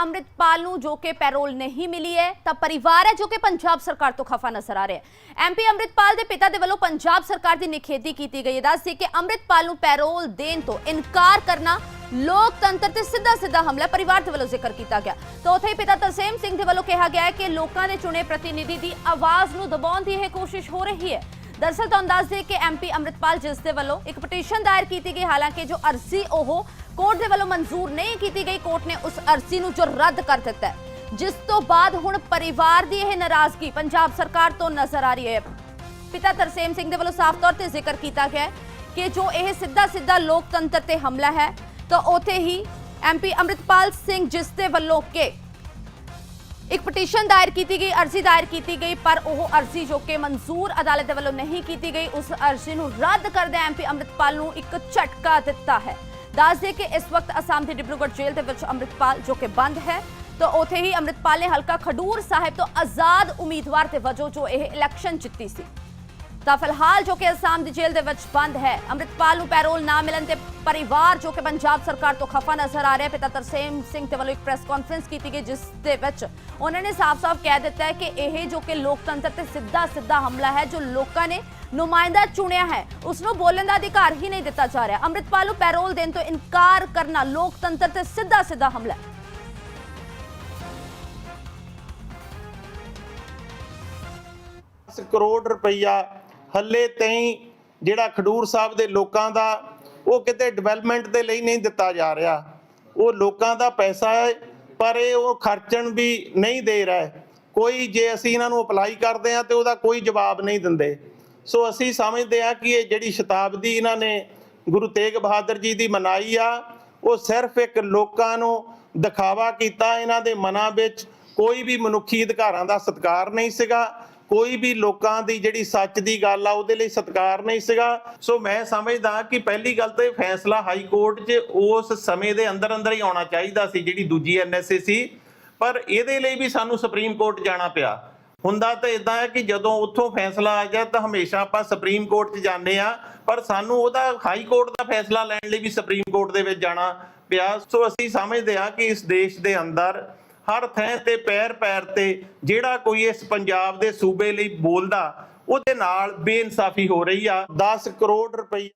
ਅੰਮ੍ਰਿਤਪਾਲ ਨੂੰ ਜੋ ਕਿ ਪੈਰੋਲ ਨਹੀਂ ਮਿਲੀ ਹੈ, ਤਾਂ ਪਰਿਵਾਰ ਹੈ ਜੋ ਕਿ ਪੰਜਾਬ ਸਰਕਾਰ ਤੋਂ ਖਫਾ ਨਜ਼ਰ ਆ ਰਿਹਾ ਹੈ। ਐਮਪੀ ਅੰਮ੍ਰਿਤਪਾਲ ਦੇ ਪਿਤਾ ਦੇ ਵੱਲੋਂ ਪੰਜਾਬ ਸਰਕਾਰ ਦੀ ਨਿਖੇਧੀ ਕੀਤੀ ਗਈ ਹੈ। ਦੱਸਦੀ ਕਿ ਅੰਮ੍ਰਿਤਪਾਲ ਨੂੰ ਪੈਰੋਲ ਦੇਣ ਤੋਂ ਇਨਕਾਰ ਕਰਨਾ ਲੋਕਤੰਤਰ ਤੇ ਸਿੱਧਾ ਸਿੱਧਾ ਹਮਲਾ ਪਰਿਵਾਰ ਦੇ ਵੱਲੋਂ ਜ਼ਿਕਰ ਕੀਤਾ ਗਿਆ। ਤਾਂ ਉੱਥੇ ਹੀ ਪਿਤਾ ਤਰਸੇਮ ਸਿੰਘ ਦੇ ਵੱਲੋਂ ਕਿਹਾ ਗਿਆ ਹੈ ਕਿ ਲੋਕਾਂ ਦੇ ਚੁਣੇ ਪ੍ਰਤੀਨਿਧੀ ਦੀ ਆਵਾਜ਼ ਨੂੰ ਦਬਾਉਣ ਦੀ ਇਹ ਕੋਸ਼ਿਸ਼ ਹੋ ਰਹੀ ਹੈ। ਦਰਅਸਲ ਤੁਹਾਨੂੰ ਦੱਸ ਦੇ ਕਿ ਐਮਪੀ ਅੰਮ੍ਰਿਤਪਾਲ ਜਿਸ ਦੇ ਵੱਲੋਂ ਇੱਕ ਪਟੀਸ਼ਨ ਦਾਇਰ ਕੀਤੀ ਗਈ, ਹਾਲਾਂਕਿ ਜੋ ਅਰਜ਼ੀ ਉਹ ਕੋਰਟ ਦੇ ਵੱਲੋਂ ਮਨਜ਼ੂਰ ਨਹੀਂ ਕੀਤੀ ਗਈ। ਕੋਰਟ ਨੇ ਉਸ ਅਰਜ਼ੀ ਨੂੰ ਜੋ ਰੱਦ ਕਰ ਦਿੱਤਾ ਜਿਸ ਤੋਂ ਬਾਅਦ ਹੁਣ ਪਰਿਵਾਰ ਦੀ ਇਹ ਨਾਰਾਜ਼ਗੀ ਪੰਜਾਬ ਸਰਕਾਰ ਤੋਂ ਨਜ਼ਰ ਆ ਰਹੀ ਹੈ। ਪਿਤਾ ਤਰਸੇਮ ਸਿੰਘ ਦੇ ਵੱਲੋਂ ਸਾਫ਼ ਤੌਰ ਤੇ ਜ਼ਿਕਰ ਕੀਤਾ ਗਿਆ ਹੈ ਕਿ ਜੋ ਇਹ ਸਿੱਧਾ ਸਿੱਧਾ ਲੋਕਤੰਤਰ ਤੇ ਹਮਲਾ ਹੈ, ਤਾਂ ਉਥੇ ਹੀ ਐਮਪੀ ਅੰਮ੍ਰਿਤਪਾਲ ਸਿੰਘ ਜਿਸ ਦੇ ਵੱਲੋਂ ਕਿ ਇੱਕ ਪਟੀਸ਼ਨ ਦਾਇਰ ਕੀਤੀ ਗਈ, ਅਰਜ਼ੀ ਦਾਇਰ ਕੀਤੀ ਗਈ, ਪਰ ਉਹ ਅਰਜ਼ੀ ਜੋ ਕਿ ਮਨਜ਼ੂਰ ਅਦਾਲਤ ਦੇ ਵੱਲੋਂ ਨਹੀਂ ਕੀਤੀ ਗਈ, ਉਸ ਅਰਜ਼ੀ ਨੂੰ ਰੱਦ ਕਰਦੇ ਐਮਪੀ ਅੰਮ੍ਰਿਤਪਾਲ ਨੂੰ ਇੱਕ ਝਟਕਾ ਦਿੱਤਾ ਹੈ। ਦੱਸ ਦੇ ਕਿ ਇਸ ਵਕਤ ਅਸਾਮ ਦੀ ਡਿਬਰੂਗੜ੍ਹ ਜੇਲ੍ਹ ਦੇ ਵਿੱਚ ਅੰਮ੍ਰਿਤਪਾਲ, ਜੋ ਕਿ ਬੰਦ ਹੈ, ਤਾਂ ਉਥੇ ਹੀ ਅੰਮ੍ਰਿਤਪਾਲ ਨੇ ਹਲਕਾ ਖਡੂਰ ਸਾਹਿਬ ਤੋਂ ਆਜ਼ਾਦ ਉਮੀਦਵਾਰ ਦੇ ਵਜੋਂ ਜੋ ਇਹ ਇਲੈਕਸ਼ਨ ਜਿੱਤੀ ਸੀ। ਤਾਂ ਫਿਲਹਾਲ ਜੋ ਕਿ ਅਸਾਮ ਦੀ ਜੇਲ੍ਹ ਦੇ ਵਿੱਚ ਬੰਦ ਹੈ। ਅੰਮ੍ਰਿਤਪਾਲ ਨੂੰ ਪੈਰੋਲ ਨਾ ਮਿਲਣ ਤੇ ਪਰਿਵਾਰ ਜੋ ਕਿ ਪੰਜਾਬ ਸਰਕਾਰ ਤੋਂ ਖਫਾ ਨਜ਼ਰ ਆ ਰਿਹਾ, ਪਿਤਾ ਤਰਸੇਮ ਸਿੰਘ ਦੇ ਵੱਲੋਂ ਇੱਕ ਪ੍ਰੈਸ ਕਾਨਫਰੰਸ ਕੀਤੀ ਗਈ, ਜਿਸ ਦੇ ਵਿੱਚ ਉਹਨਾਂ ਨੇ ਸਾਫ਼-ਸਾਫ਼ ਕਹਿ ਦਿੱਤਾ ਹੈ ਕਿ ਇਹ ਜੋ ਕਿ ਲੋਕਤੰਤਰ ਤੇ ਸਿੱਧਾ ਸਿੱਧਾ ਹਮਲਾ ਹੈ, ਜੋ ਲੋਕਾਂ ਨੇ ਨੁਮਾਇੰਦਾ ਚੁਣਿਆ ਹੈ, ਉਸ ਨੂੰ ਬੋਲਣ ਦਾ ਅਧਿਕਾਰ ਹੀ ਨਹੀਂ ਦਿੱਤਾ ਜਾ ਰਿਹਾ। ਅੰਮ੍ਰਿਤਪਾਲ ਨੂੰ ਪੈਰੋਲ ਦੇਣ ਤੋਂ ਇਨਕਾਰ ਕਰਨਾ ਲੋਕਤੰਤਰ ਤੇ ਸਿੱਧਾ ਸਿੱਧਾ ਹਮਲਾ ਹੈ। ਕਰੋੜ ਰੁਪਈਆ ਹੱਲੇ ਤਾਈਂ ਜਿਹੜਾ ਖਡੂਰ ਸਾਹਿਬ ਦੇ ਲੋਕਾਂ ਦਾ ਉਹ ਕਿਤੇ ਡਿਵੈਲਪਮੈਂਟ ਦੇ ਲਈ ਨਹੀਂ ਦਿੱਤਾ ਜਾ ਰਿਹਾ। ਉਹ ਲੋਕਾਂ ਦਾ ਪੈਸਾ ਹੈ, ਪਰ ਇਹ ਉਹ ਖਰਚਣ ਵੀ ਨਹੀਂ ਦੇ ਰਿਹਾ। ਕੋਈ ਜੇ ਅਸੀਂ ਇਹਨਾਂ ਨੂੰ ਅਪਲਾਈ ਕਰਦੇ ਆ ਤੇ ਉਹਦਾ ਕੋਈ ਜਵਾਬ ਨਹੀਂ ਦਿੰਦੇ। ਸੋ ਅਸੀਂ ਸਮਝਦੇ ਆ ਕਿ ਇਹ ਜਿਹੜੀ ਸ਼ਤਾਬਦੀ ਇਹਨਾਂ ਨੇ ਗੁਰੂ ਤੇਗ ਬਹਾਦਰ ਜੀ ਦੀ ਮਨਾਈ ਆ, ਉਹ ਸਿਰਫ ਇੱਕ ਲੋਕਾਂ ਨੂੰ ਦਿਖਾਵਾ ਕੀਤਾ। ਇਹਨਾਂ ਦੇ ਮਨਾਂ ਵਿੱਚ ਕੋਈ ਵੀ ਮਨੁੱਖੀ ਅਧਿਕਾਰਾਂ ਦਾ ਸਤਿਕਾਰ ਨਹੀਂ ਸੀਗਾ। ਕੋਈ ਵੀ ਲੋਕਾਂ ਦੀ ਜਿਹੜੀ ਸੱਚ ਦੀ ਗੱਲ ਆ, ਉਹਦੇ ਲਈ ਸਤਿਕਾਰ ਨਹੀਂ ਸੀਗਾ। ਸੋ ਮੈਂ ਸਮਝਦਾ ਕਿ ਪਹਿਲੀ ਗੱਲ ਤਾਂ ਇਹ ਫੈਸਲਾ ਹਾਈ ਕੋਰਟ 'ਚ ਉਸ ਸਮੇਂ ਦੇ ਅੰਦਰ ਅੰਦਰ ਹੀ ਆਉਣਾ ਚਾਹੀਦਾ ਸੀ, ਜਿਹੜੀ ਦੂਜੀ ਐਨਐਸਏ ਸੀ। ਪਰ ਇਹਦੇ ਲਈ ਵੀ ਸਾਨੂੰ ਸੁਪਰੀਮ ਕੋਰਟ ਜਾਣਾ ਪਿਆ। ਹੁੰਦਾ ਤਾਂ ਇਦਾਂ ਹੈ ਕਿ ਜਦੋਂ ਉੱਥੋਂ ਫੈਸਲਾ ਆ ਗਿਆ, ਤਾਂ ਹਮੇਸ਼ਾ ਆਪਾਂ ਸੁਪਰੀਮ ਕੋਰਟ 'ਚ ਜਾਂਦੇ ਆ ਪਰ ਸਾਨੂੰ ਉਹਦਾ ਹਾਈ ਕੋਰਟ ਦਾ ਫੈਸਲਾ ਲੈਣ ਲਈ ਵੀ ਸੁਪਰੀਮ ਕੋਰਟ ਦੇ ਵਿੱਚ ਜਾਣਾ ਪਿਆ। ਸੋ ਅਸੀਂ ਸਮਝਦੇ ਆ ਕਿ ਇਸ ਦੇਸ਼ ਦੇ ਅੰਦਰ ਹਰ ਥਾਂ ਤੇ ਪੈਰ ਪੈਰ ਤੇ ਜਿਹੜਾ ਕੋਈ ਇਸ ਪੰਜਾਬ ਦੇ ਸੂਬੇ ਲਈ ਬੋਲਦਾ, ਉਹਦੇ ਨਾਲ ਬੇਇਨਸਾਫੀ ਹੋ ਰਹੀ ਆ। 10 ਕਰੋੜ ਰੁਪਏ